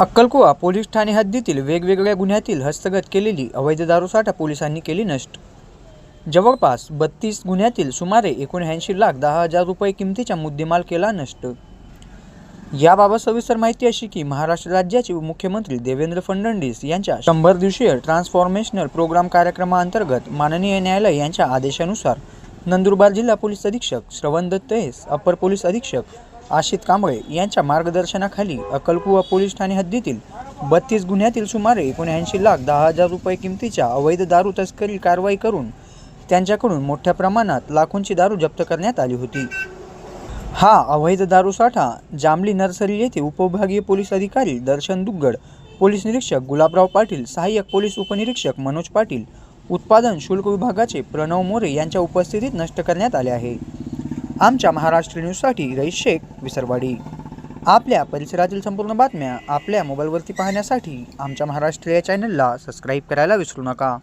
अक्कलकुवा पोलीस ठाणे हद्दीतील वेगवेगळ्या गुन्ह्यातील हस्तगत केलेली अवैध दारूसाठा पोलिसांनी केली नष्ट. जवळपास बत्तीस गुन्ह्यातील सुमारे एकोणऐंशी लाख दहा हजार रुपये किमतीचा मुद्देमाल केला नष्ट. याबाबत सविस्तर माहिती अशी की महाराष्ट्र राज्याचे मुख्यमंत्री देवेंद्र फडणवीस यांच्या शंभर दिवसीय ट्रान्सफॉर्मेशनल प्रोग्राम कार्यक्रमाअंतर्गत माननीय न्यायालय यांच्या आदेशानुसार नंदुरबार जिल्हा पोलीस अधीक्षक श्रवण दत्त एस अप्पर पोलीस अधीक्षक आशित कांबळे यांच्या मार्गदर्शनाखाली अक्कलकुवा पोलीस ठाणे हद्दीतील बत्तीस गुन्ह्यातील सुमारे एकोणऐंशी लाख दहा हजार रुपये किमतीच्या अवैध दारू तस्करी कारवाई करून त्यांच्याकडून मोठ्या प्रमाणात लाखोंची दारू जप्त करण्यात आली होती. हा अवैध दारूसाठा जांभली नर्सरी येथे उपविभागीय पोलीस अधिकारी दर्शन दुग्गड पोलीस निरीक्षक गुलाबराव पाटील सहाय्यक पोलीस उपनिरीक्षक मनोज पाटील उत्पादन शुल्क विभागाचे प्रणव मोरे यांच्या उपस्थितीत नष्ट करण्यात आले आहे. आमच्या महाराष्ट्र न्यूजसाठी रईस शेख विसरवाडी. आपल्या परिसरातील संपूर्ण बातम्या आपल्या मोबाईलवरती पाहण्यासाठी आमच्या महाराष्ट्र या चॅनलला सबस्क्राईब करायला विसरू नका.